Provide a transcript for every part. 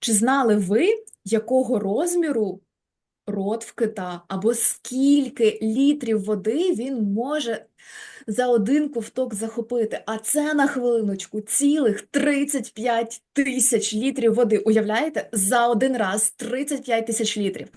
Чи знали ви, якого розміру рот в кита, або скільки літрів води він може за один ковток захопити? А це на хвилиночку цілих 35 тисяч літрів води. Уявляєте? За один раз 35 тисяч літрів.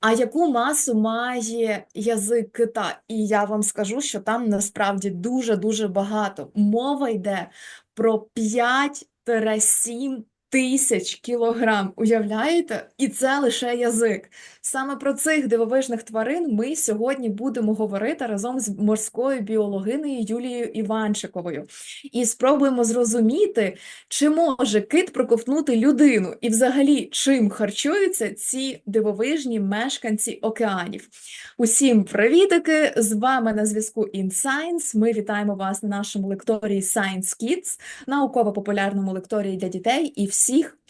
А яку масу має язик кита? І я вам скажу, що там насправді дуже-дуже багато. Мова йде про 5-7 тисяч кілограм. Уявляєте? І це лише язик. Саме про цих дивовижних тварин ми сьогодні будемо говорити разом з морською біологинею Юлією Іванчиковою. І спробуємо зрозуміти, чи може кит проковтнути людину, і взагалі чим харчуються ці дивовижні мешканці океанів. Усім привітики! З вами на зв'язку InScience. Ми вітаємо вас на нашому лекторії Science Kids, науково-популярному лекторії для дітей і всіх,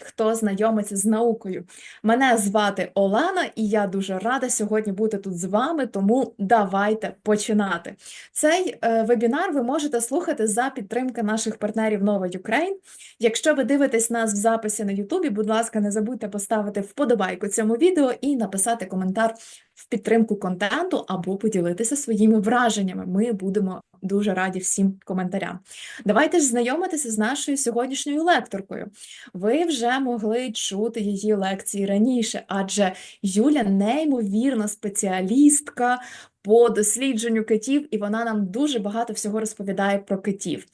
хто знайомиться з наукою. Мене звати Олена, і я дуже рада сьогодні бути тут з вами, тому давайте починати. Цей е, вебінар ви можете слухати за підтримки наших партнерів Нова Ukraine. Якщо ви дивитесь нас в записі на Ютубі, будь ласка, не забудьте поставити вподобайку цьому відео і написати коментар в підтримку контенту або поділитися своїми враженнями. Ми будемо дуже раді всім коментарям. Давайте ж знайомитися з нашою сьогоднішньою лекторкою. Ви вже могли чути її лекції раніше, адже Юля неймовірна спеціалістка по дослідженню китів, і вона нам дуже багато всього розповідає про китів.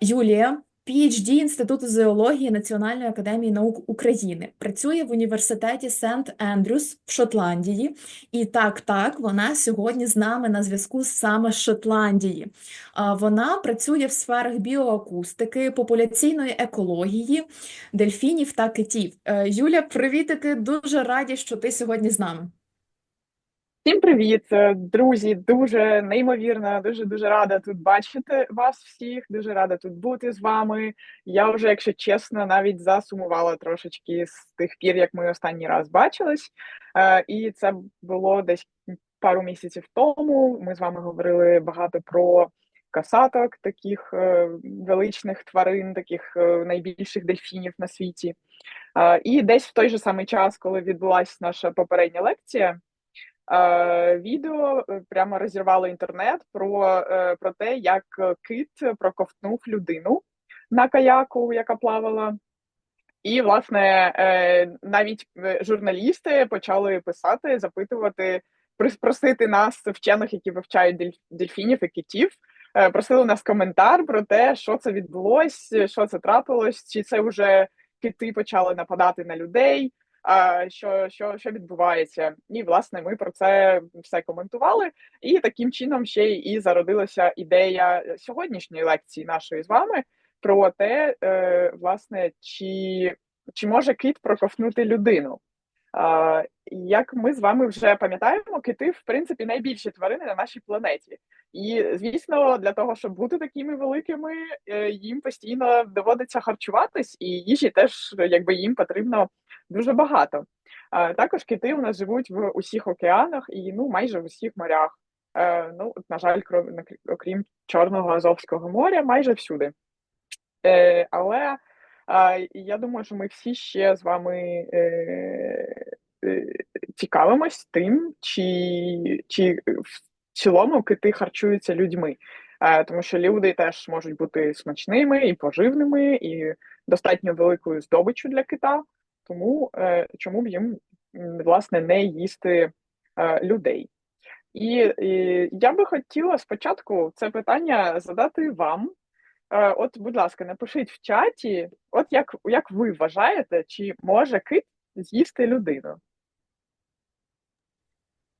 Юлія. PhD Інституту зоології Національної академії наук України працює в університеті Сент Ендрюс в Шотландії, і так, так, вона сьогодні з нами на зв'язку саме з Шотландії. Вона працює в сферах біоакустики, популяційної екології, дельфінів та китів. Е, Юля, привітики, дуже раді, що ти сьогодні з нами. Всім привіт, е, друзі! Дуже неймовірно, дуже дуже рада тут бачити вас всіх. Дуже рада тут бути з вами. Я вже, якщо чесно, навіть засумувала трошечки з тих пір, як ми останній раз бачились. Е, і це було десь пару місяців тому. Ми з вами говорили багато про касаток, таких е, величних тварин, таких найбільших дельфінів на світі. І десь в той же самий час, коли відбулася наша попередня лекція. Відео е, прямо розірвало інтернет про е, про те, як кит проковтнув людину на каяку, яка плавала. І, власне, е, навіть журналісти почали писати, запитувати, просити нас, вчених, які вивчають дельфінів і китів, просили нас коментар про те, що це відбулося, що це трапилось, чи це вже кити почали нападати на людей що що, що відбувається. І власне ми про це все коментували. І таким чином ще і зародилася ідея сьогоднішньої лекції нашої з вами про те, е, власне, чи, чи може кіт проковтнути людину. Як ми з вами вже пам'ятаємо, кити в принципі найбільші тварини на нашій планеті, і звісно, для того, щоб бути такими великими, е, їм постійно доводиться харчуватись, і їжі теж якби їм потрібно дуже багато. Також кити у нас живуть в усіх океанах і ну майже в усіх морях. Е, ну, на жаль, окрім Чорного Азовського моря, майже всюди. Е, але я думаю, що ми всі ще з вами цікавимось тим, чи чи в цілому кити харчуються людьми, тому що люди теж можуть бути смачними і поживними, і достатньо великою здобиччю для кита. Тому е, чому б їм власне не їсти е, людей? І, і я би хотіла спочатку це питання задати вам. Е, от, будь ласка, напишіть в чаті, от як як ви вважаєте, чи може кит з'їсти людину?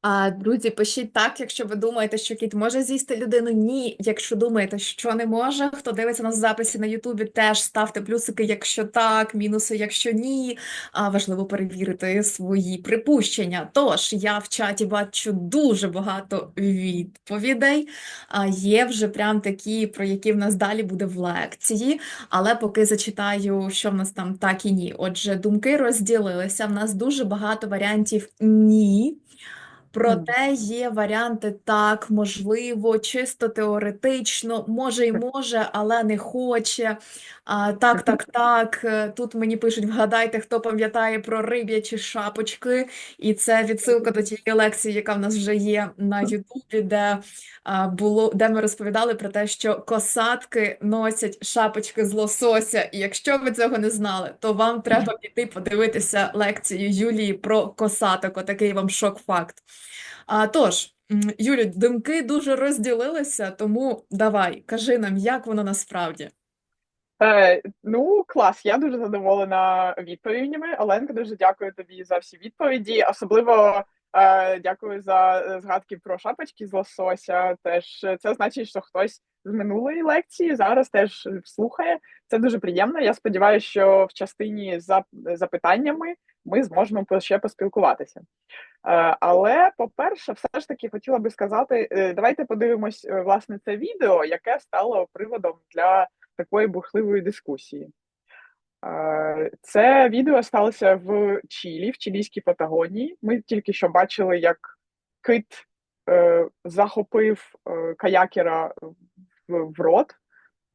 А, друзі, пишіть так, якщо ви думаєте, що кіт може з'їсти людину. Ні, якщо думаєте, що не може. Хто дивиться нас в записі на Ютубі, теж ставте плюсики, якщо так, мінуси, якщо ні. А важливо перевірити свої припущення. Тож я в чаті бачу дуже багато відповідей. А є вже прям такі, про які в нас далі буде в лекції. Але поки зачитаю, що в нас там так і ні. Отже, думки розділилися. В нас дуже багато варіантів ні. Проте є варіанти так, можливо, чисто теоретично, може й може, але не хоче. А, так, так, так. е, Тут мені пишуть, вгадайте, хто пам'ятає про риб'ячі шапочки. І це відсилка до тієї лекції, яка в нас вже є на Ютубі, де було, де ми розповідали про те, що косатки носять шапочки з лосося. І якщо ви цього не знали, то вам треба піти подивитися лекцію Юлії про косаток. Отакий вам шок-факт. А, тож, Юлю, думки дуже розділилися, тому давай, кажи нам, як воно насправді. Е, ну, клас, я дуже задоволена відповідями. Оленка, дуже дякую тобі за всі відповіді. Особливо е, дякую за е, згадки про шапочки з лосося. Теж е, це значить, що хтось з минулої лекції зараз теж слухає. Це дуже приємно. Я сподіваюся, що в частині за запитаннями ми зможемо ще поспілкуватися. Е, Але, по-перше, все ж таки хотіла би сказати: е, давайте подивимось е, власне це відео, яке стало приводом для такої бурхливої дискусії. Це відео сталося в Чилі, в чилійській Патагонії. Ми тільки що бачили, як кит захопив каякера в, рот,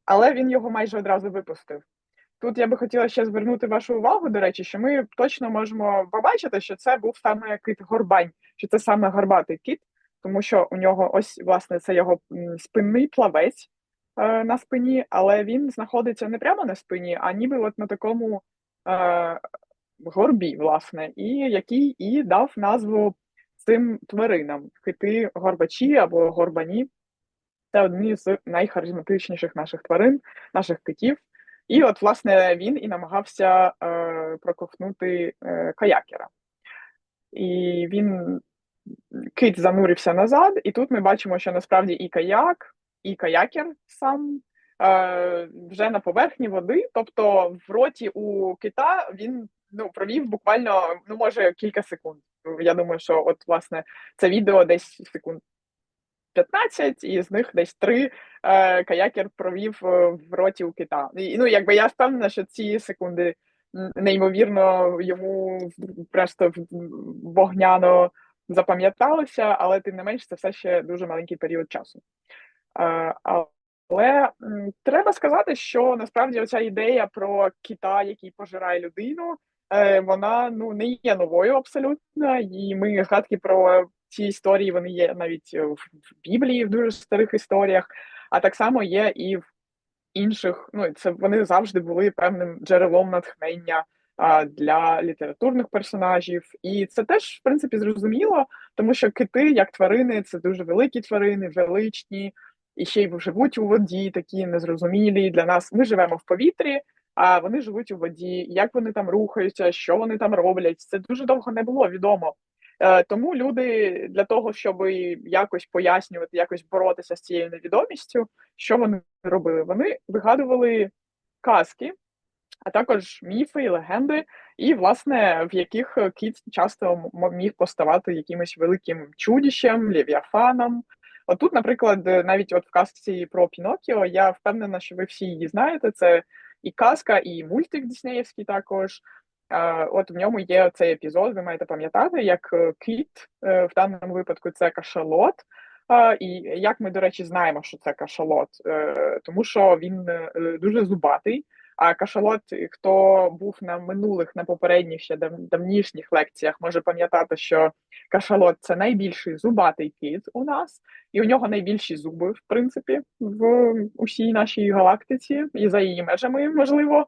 але він його майже одразу випустив. Тут я би хотіла ще звернути вашу увагу, до речі, що ми точно можемо побачити, що це був саме кит горбань, що це саме горбатий кит, тому що у нього ось власне це його спинний плавець е, на спині, але він знаходиться не прямо на спині, а ніби от на такому е, горбі, власне, і який і дав назву цим тваринам кити горбачі або горбані. Це одні з найхаризматичніших наших тварин, наших китів. І от, власне, він і намагався е, проковтнути е, каякера. І він кит занурився назад, і тут ми бачимо, що насправді і каяк, і каякер сам е, вже на поверхні води. Тобто в роті у кита він ну, провів буквально, ну, може, кілька секунд. Я думаю, що от, власне, це відео десь секунд 15, і з них десь 3 е, каякер провів е, в роті у кита. І, ну, якби я впевнена, що ці секунди неймовірно йому просто вогняно запам'яталися, але тим не менш це все ще дуже маленький період часу. Е, Але м, треба сказати, що насправді оця ідея про кита, який пожирає людину, е, вона ну не є новою абсолютно. І ми згадки про ці історії вони є навіть в в Біблії, в дуже старих історіях, а так само є і в інших. Ну це вони завжди були певним джерелом натхнення а, для літературних персонажів. І це теж в принципі зрозуміло, тому що кити, як тварини, це дуже великі тварини, величні, і ще й живуть у воді, такі незрозумілі для нас. Ми живемо в повітрі. А вони живуть у воді, як вони там рухаються, що вони там роблять. Це дуже довго не було відомо. Е, Тому люди для того, щоб якось пояснювати, якось боротися з цією невідомістю, що вони робили? Вони вигадували казки, а також міфи і легенди, і, власне, в яких кіт часто міг поставати якимось великим чудіщем, левіафаном. Отут, наприклад, навіть от в казці про Пінокіо, я впевнена, що ви всі її знаєте. Це і казка, і мультик Діснеївський також. От в ньому є цей епізод, ви маєте пам'ятати, як е, кіт е, в даному випадку це кашалот. І як ми, до речі, знаємо, що це кашалот, Е, тому що він дуже зубатий. А кашалот, хто був на минулих, на попередніх ще давнішніх лекціях, може пам'ятати, що кашалот це найбільший зубатий кіт у нас, і у нього найбільші зуби, в принципі, в усій нашій галактиці, і за її межами, можливо.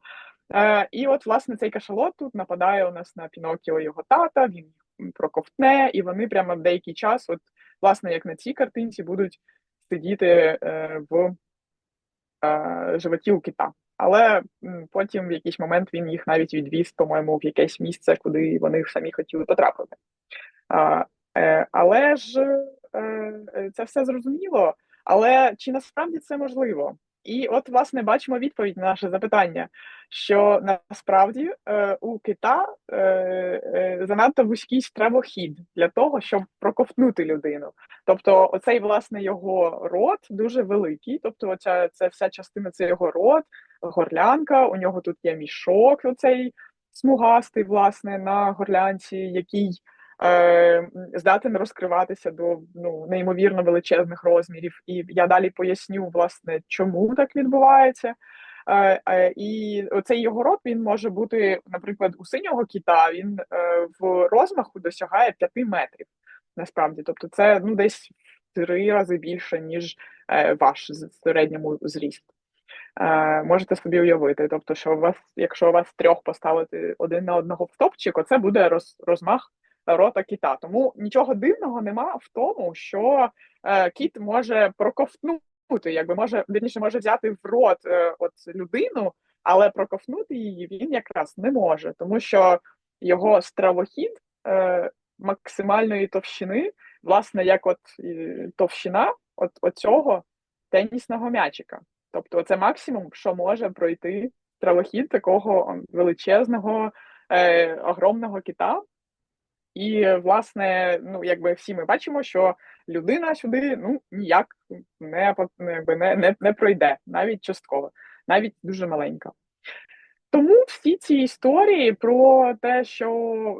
Е, І от, власне, цей кашалот тут нападає у нас на Пінокіо його тата, він їх проковтне, і вони прямо в деякий час, от, власне, як на цій картинці, будуть сидіти е, в е, животі у кита. Але потім в якийсь момент він їх навіть відвіз, по-моєму, в якесь місце, куди вони самі хотіли потрапити. А, е, але ж е, е, це все зрозуміло. Але чи насправді це можливо? І от, власне, бачимо відповідь на наше запитання, що насправді е, у кита е, е, занадто вузький стравохід для того, щоб проковтнути людину. Тобто, оцей власне його рот дуже великий. Тобто, оця це вся частина це його рот, горлянка. У нього тут є мішок, оцей смугастий, власне, на горлянці, який е, здатен розкриватися до ну, неймовірно величезних розмірів. І я далі поясню, власне, чому так відбувається. Е, е, І оцей його рот він може бути, наприклад, у синього кіта він е, в розмаху досягає 5 метрів. Насправді, тобто, це ну десь в три рази більше, ніж ваш середньому зріст. Можете собі уявити. Тобто, що у вас, якщо у вас трьох поставити один на одного в топчик, оце буде роз, розмах рота кіта. Тому нічого дивного нема в тому, що е, кіт може проковтнути, якби може вірніше може взяти в рот е, от людину, але проковтнути її він якраз не може, тому що його стравохід е, максимальної товщини, власне, як от е, товщина от, от тенісного м'ячика. Тобто, це максимум, що може пройти травохід такого величезного, е, огромного кита. І, власне, ну, якби всі ми бачимо, що людина сюди ну, ніяк не якби, не, не, не пройде, навіть частково, навіть дуже маленька. Тому всі ці історії про те, що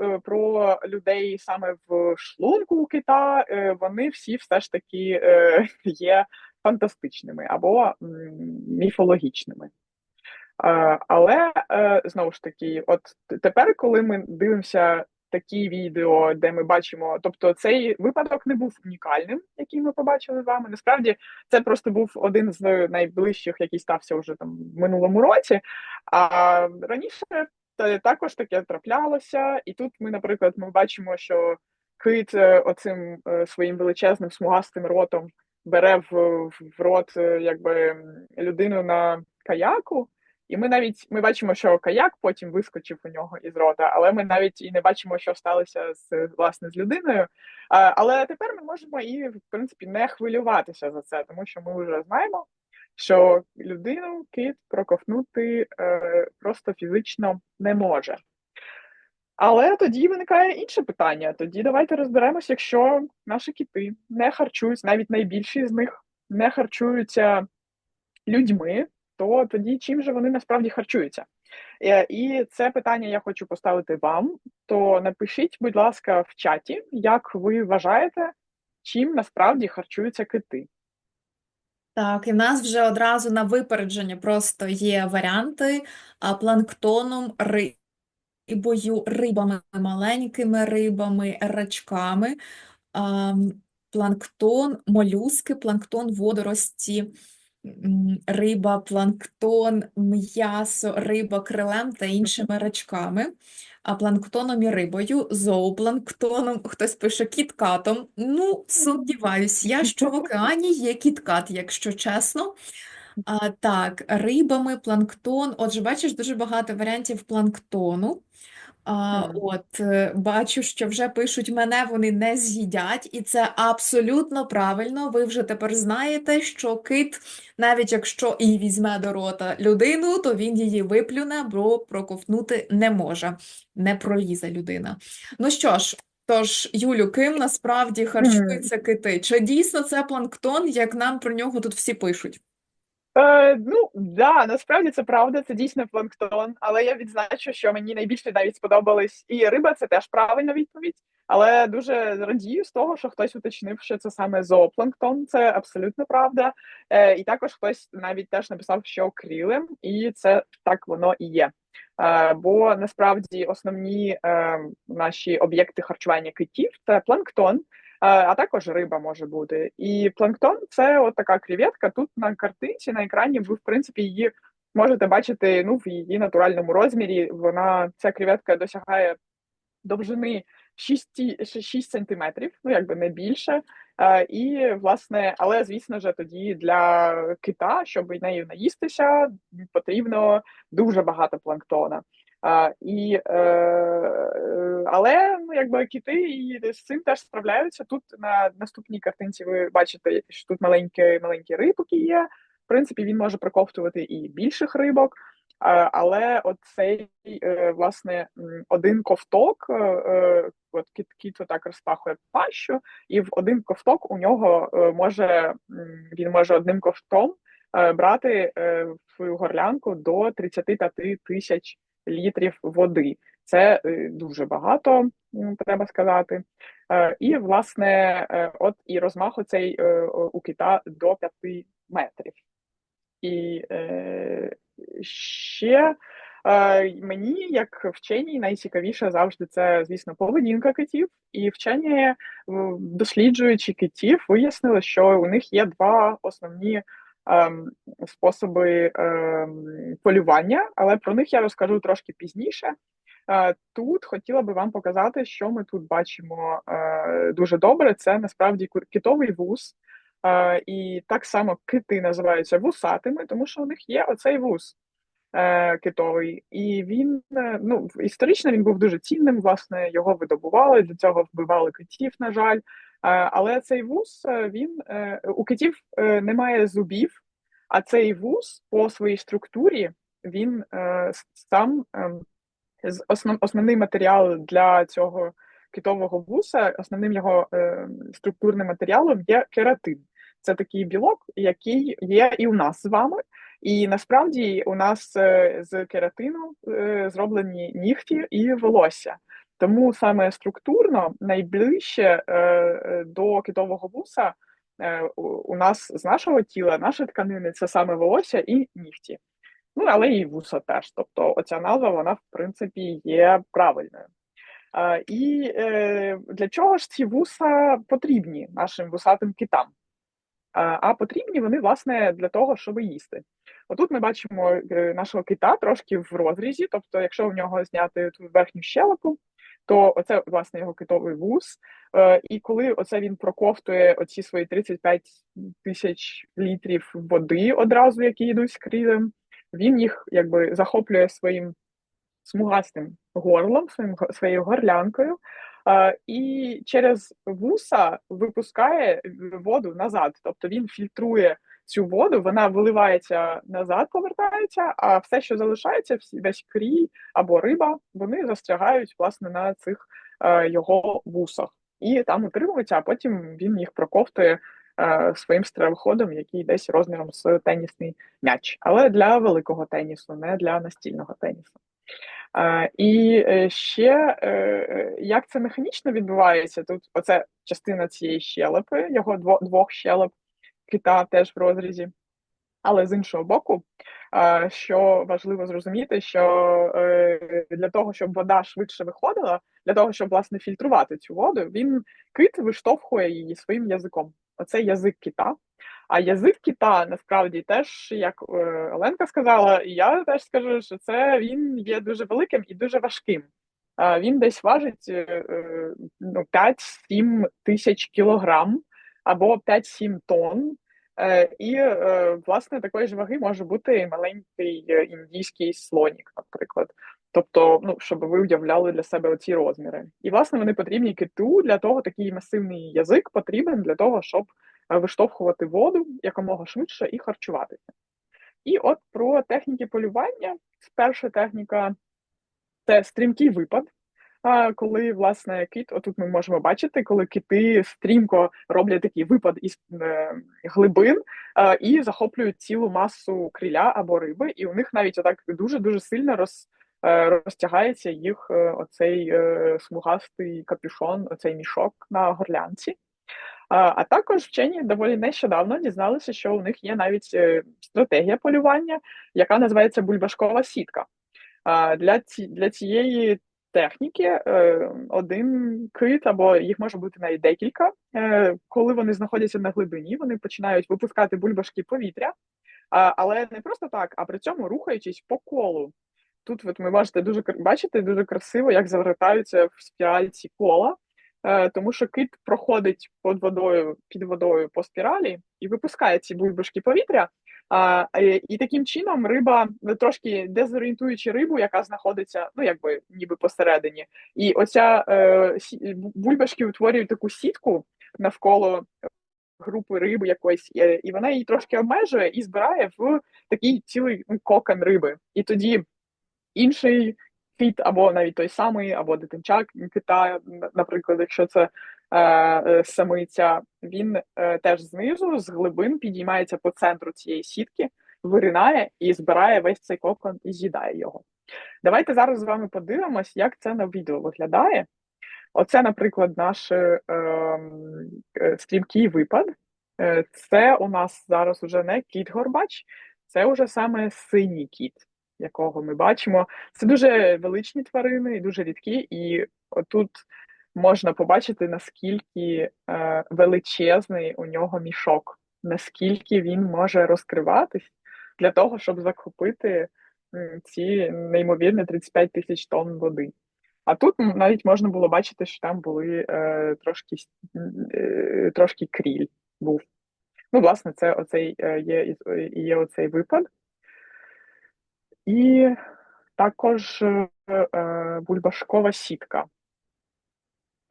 е, про людей саме в шлунку у кита, е, вони всі все ж таки е, є фантастичними або міфологічними. Але знову ж таки, от тепер, коли ми дивимося такі відео, де ми бачимо, тобто цей випадок не був унікальним, який ми побачили з вами. Насправді це просто був один з найближчих, який стався вже там в минулому році. А раніше також таке траплялося, і тут ми, наприклад, ми бачимо, що кит е, оцим е, своїм величезним смугастим ротом бере в, в рот е, якби людину на каяку. І ми навіть ми бачимо, що каяк потім вискочив у нього із рота, але ми навіть і не бачимо, що сталося з власне з людиною. А, Але тепер ми можемо і в принципі не хвилюватися за це, тому що ми вже знаємо, що людину кит проковнути е, просто фізично не може. Але тоді виникає інше питання. Тоді давайте розберемося, якщо наші кіти не харчуються, навіть найбільші з них не харчуються людьми, то тоді чим же вони насправді харчуються? Е, і це питання я хочу поставити вам. То напишіть, будь ласка, в чаті, як ви вважаєте, чим насправді харчуються кити. Так, і в нас вже одразу на випередження просто є варіанти планктоном, рибою, рибами, маленькими рибами, рачками, планктон, молюски, планктон, водорості риба, планктон, м'ясо, риба крилем та іншими рачками, а планктоном і рибою, зоопланктоном, хтось пише кіткатом. Ну, сумніваюсь, я що в океані є кіткат, якщо чесно. А, Так, рибами, планктон. Отже, бачиш, дуже багато варіантів планктону. А, От е, бачу, що вже пишуть мене, вони не з'їдять, і це абсолютно правильно. Ви вже тепер знаєте, що кит, навіть якщо і візьме до рота людину, то він її виплюне, бо проковтнути не може, не пролізе людина. Ну що ж, тож, Юлю, ким насправді харчуються кити? Чи дійсно це планктон, як нам про нього тут всі пишуть? Е, Ну да, насправді це правда, це дійсно планктон. Але я відзначу, що мені найбільше навіть сподобались і риба це теж правильна відповідь. Але дуже радію з того, що хтось уточнив, що це саме зоопланктон, це абсолютно правда. Е, І також хтось навіть теж написав, що крілем, і це так воно і є. Е, Бо насправді основні е, наші об'єкти харчування китів це планктон а також риба може бути. І планктон це от така креветка. Тут на картинці на екрані ви в принципі її можете бачити ну в її натуральному розмірі. Вона ця креветка досягає довжини 6 6 сантиметрів, ну якби не більше. І власне, але звісно ж, тоді для кита, щоб нею наїстися, потрібно дуже багато планктона. А, і, е, Але ну, якби кіти і з цим теж справляються. Тут на наступній картинці ви бачите, що тут маленькі маленькі рибки є. В принципі, він може проковтувати і більших рибок, але оцей е, власне один ковток, е, е от кіт кіт отак розпахує пащу, і в один ковток у нього е, може він може одним ковтом е, брати в свою горлянку до 35 тисяч літрів води. Це е, дуже багато. треба сказати. Е, І, власне, е, от і розмах оцей е, у кита до 5 метрів. І ще мені, як вченій, найцікавіше завжди це, звісно, поведінка китів. І вчені, досліджуючи китів, вияснили, що у них є два основні способи ем, полювання, але про них я розкажу трошки пізніше. Е, Тут хотіла би вам показати, що ми тут бачимо е, дуже добре. Це насправді китовий вуз. Е, І так само кити називаються вусатими, тому що у них є оцей вуз китовий. І він ну, історично він був дуже цінним. Власне, його видобували, для цього вбивали китів, на жаль. Е, Але цей вуз е, він е, у китів немає зубів, а цей вуз по своїй структурі він сам. ем, основ, основний матеріал для цього китового вуса, основним його структурним матеріалом є кератин. Це такий білок, який є і у нас з вами. І насправді у нас з кератину зроблені нігті і волосся. Тому саме структурно найближче е, е, до китового вуса е, у, нас з нашого тіла, наші тканини це саме волосся і нігті. Ну, але і вуса теж. Тобто, оця назва, вона, в принципі, є правильною. А, і е, для чого ж ці вуса потрібні нашим вусатим китам? А, а потрібні вони, власне, для того, щоб їсти. Отут ми бачимо нашого кита трошки в розрізі, тобто, якщо в нього зняти ту верхню щелепу, то оце, власне, його китовий вуз. Е, і коли оце він проковтує оці свої 35 тисяч літрів води одразу, які йдуть з крилем, він їх якби захоплює своїм смугастим горлом, своїм своєю горлянкою, е, і через вуса випускає воду назад. Тобто він фільтрує цю воду, вона виливається назад, повертається, а все, що залишається, весь крій або риба, вони застрягають власне на цих е, його вусах. І там утримуються, а потім він їх проковтує е, своїм стрелоходом, який десь розміром з тенісний м'яч, але для великого тенісу, не для настільного тенісу. Е, І е, ще е, як це механічно відбувається? Тут оце частина цієї щелепи, його дво- двох щелеп кита теж в розрізі. Але з іншого боку, що важливо зрозуміти, що е, для того, щоб вода швидше виходила, для того, щоб власне фільтрувати цю воду, він кит виштовхує її своїм язиком. Оце язик кита. А язик кита насправді теж, як е, Оленка сказала, і я теж скажу, що це він є дуже великим і дуже важким. Він десь важить е, ну, 5-7 тисяч кілограм або 5-7 тонн. Е, І, е, власне, такої ж ваги може бути маленький е, індійський слонік, наприклад. Тобто, ну, щоб ви уявляли для себе оці розміри. І, власне, вони потрібні киту для того, такий масивний язик потрібен для того, щоб виштовхувати воду якомога швидше і харчуватися. І от про техніки полювання. Перша техніка це стрімкий випад. Коли власне кит, отут ми можемо бачити, коли кити стрімко роблять такий випад із е, глибин і захоплюють цілу масу криля або риби, і у них навіть отак дуже дуже сильно роз, е, розтягається їх е, оцей смугастий капюшон, оцей мішок на горлянці. А, також вчені доволі нещодавно дізналися, що у них є навіть стратегія полювання, яка називається бульбашкова сітка. Для цієї техніки е, один кит, або їх може бути навіть декілька. Е, коли вони знаходяться на глибині, вони починають випускати бульбашки повітря, але не просто так, а при цьому рухаючись по колу. Тут от ми можете дуже бачите дуже красиво, як завертаються в спіраль ці кола. Е, тому що кит проходить під водою під водою по спіралі і випускає ці бульбашки повітря. Е, і таким чином риба ну, трошки дезорієнтуючи рибу, яка знаходиться, ну якби ніби посередині, і оця е, бульбашки утворюють таку сітку навколо групи риби якоїсь, е, і вона її трошки обмежує і збирає в такий цілий ну, кокон риби. І тоді інший кит, або навіть той самий, або дитинча кита, наприклад, якщо це самиця, він е, теж знизу, з глибин підіймається по центру цієї сітки, виринає і збирає весь цей кокон і з'їдає його. Давайте зараз з вами подивимось, як це на відео виглядає. Оце, наприклад, наш е, ем, е, стрімкий випад. Е, Це у нас зараз уже не кіт Горбач, це уже саме синій кіт, якого ми бачимо. Це дуже величні тварини дуже рідкі, і отут можна побачити, наскільки е, величезний у нього мішок, наскільки він може розкриватись для того, щоб захопити ці неймовірні 35 тисяч тонн води. А тут навіть можна було бачити, що там були е, трошки, е, трошки кріль був. Ну, власне, це оцей е, є, є оцей випад. І також е, е, бульбашкова сітка.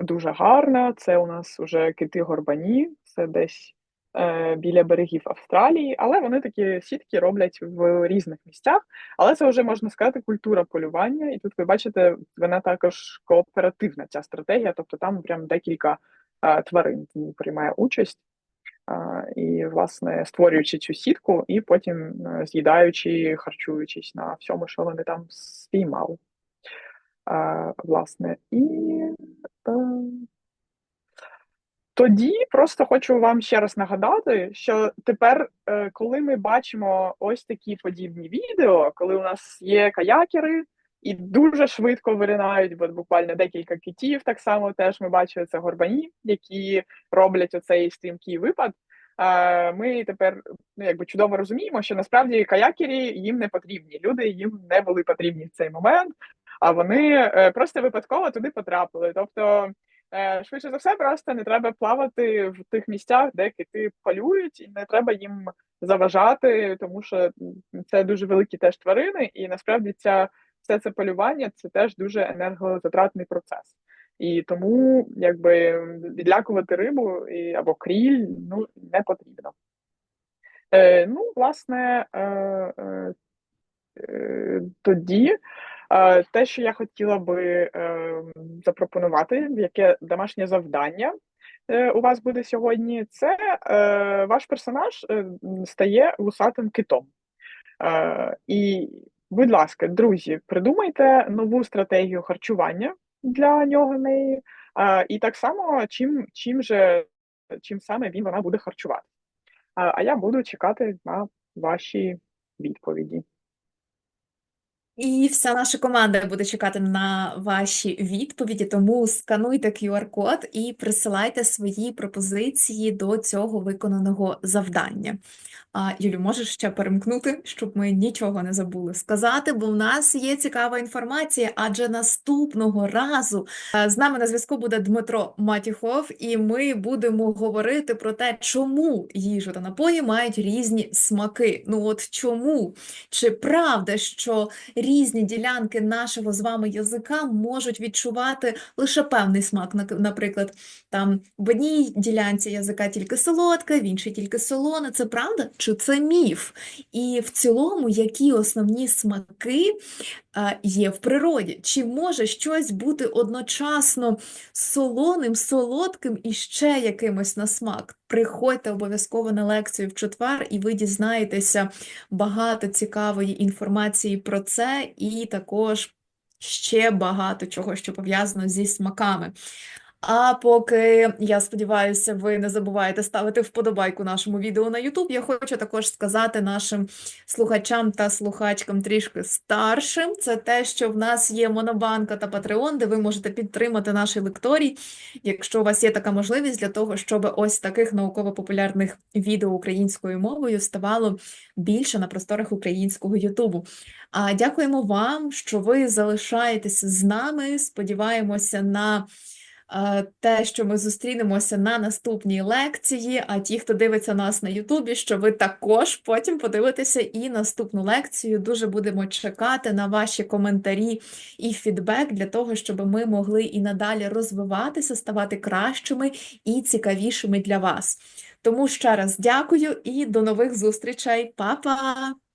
Дуже гарна. Це у нас уже кити горбані, це десь е, біля берегів Австралії, але вони такі сітки роблять в різних місцях. Але це вже можна сказати культура полювання. І тут ви бачите, вона також кооперативна ця стратегія, тобто там прям декілька е, тварин приймає участь. І, власне, створюючи цю сітку, і потім е, з'їдаючи, харчуючись на всьому, що вони там спіймали. Власне, і е, тоді просто хочу вам ще раз нагадати, що тепер, е, коли ми бачимо ось такі подібні відео, коли у нас є каякери і дуже швидко виринають, бо буквально декілька китів, так само теж ми бачили це горбані, які роблять оцей стрімкий випад. Ми тепер ну, якби чудово розуміємо, що насправді каякері їм не потрібні. Люди їм не були потрібні в цей момент, а вони е, просто випадково туди потрапили. Тобто Е, Швидше за все, просто не треба плавати в тих місцях, де кити полюють, і не треба їм заважати, тому що це дуже великі теж тварини, і насправді ця все це полювання це теж дуже енергозатратний процес. І тому якби відлякувати рибу і, або кріль ну, не потрібно. Е, ну, власне, е, е, е, тоді Те, що я хотіла би е, запропонувати, яке домашнє завдання е, у вас буде сьогодні, це е, ваш персонаж е, стає вусатим китом. Е, І, будь ласка, друзі, придумайте нову стратегію харчування для нього неї, е, і так само, чим, чим же чим саме він вона буде харчувати. А я буду чекати на ваші відповіді. І вся наша команда буде чекати на ваші відповіді, тому скануйте QR-код і присилайте свої пропозиції до цього виконаного завдання. А, Юлю, можеш ще перемкнути, щоб ми нічого не забули сказати, бо в нас є цікава інформація, адже наступного разу е, з нами на зв'язку буде Дмитро Матіхов, і ми будемо говорити про те, чому їжа та напої мають різні смаки. Ну от чому? Чи правда, що різні ділянки нашого з вами язика можуть відчувати лише певний смак, наприклад, там в одній ділянці язика тільки солодке, в іншій тільки солоне. Це правда? Чи це міф? І в цілому, які основні смаки е, є в природі? Чи може щось бути одночасно солоним, солодким і ще якимось на смак? Приходьте обов'язково на лекцію в четвер, і ви дізнаєтеся багато цікавої інформації про це, і також ще багато чого, що пов'язано зі смаками. А поки я сподіваюся, ви не забуваєте ставити вподобайку нашому відео на YouTube. Я хочу також сказати нашим слухачам та слухачкам трішки старшим. Це те, що в нас є Монобанка та Patreon, де ви можете підтримати наш лекторій, якщо у вас є така можливість для того, щоб ось таких науково-популярних відео українською мовою ставало більше на просторах українського Ютубу. А дякуємо вам, що ви залишаєтеся з нами. Сподіваємося на те, що ми зустрінемося на наступній лекції. А ті, хто дивиться нас на Ютубі, що ви також потім подивитеся і наступну лекцію. Дуже будемо чекати на ваші коментарі і фідбек для того, щоб ми могли і надалі розвиватися, ставати кращими і цікавішими для вас. Тому ще раз дякую і до нових зустрічей. Па-па!